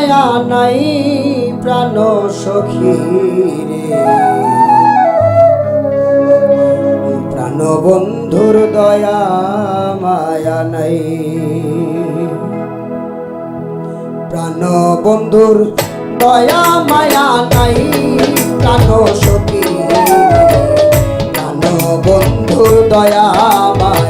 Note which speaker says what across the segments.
Speaker 1: মায়া নাই প্রাণ সখী রে। প্রাণ বন্ধুর দয়া মায়া নাই। প্রাণ বন্ধুর দয়া মায়া নাই প্রাণ সখী প্রাণ বন্ধুর দয়া মায়া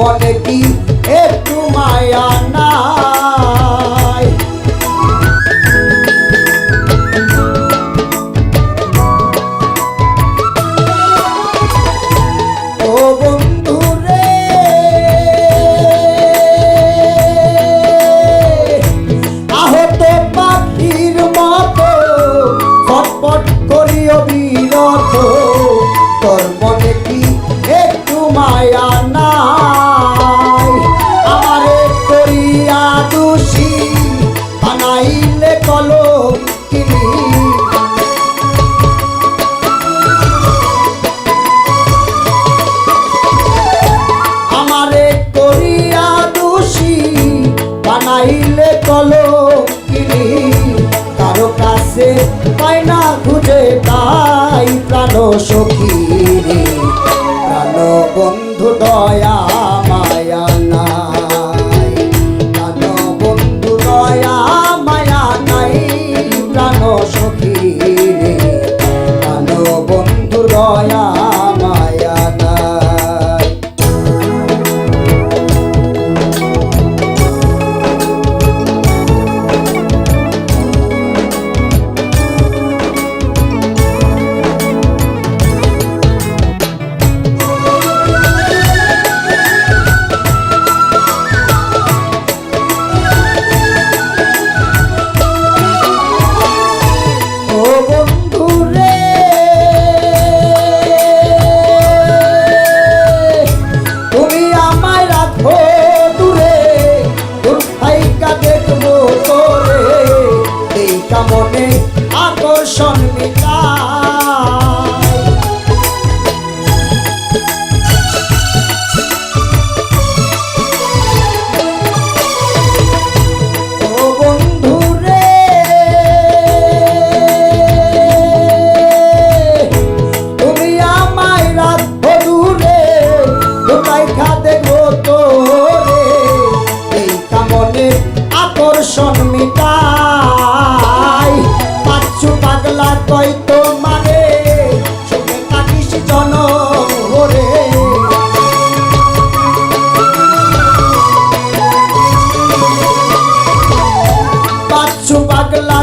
Speaker 1: bota aqui. পায় না খুঁজে তাই প্রাণ সখী। কই তোমারে সুখে থাকিস জন ওরে বাচ্চু পাগলা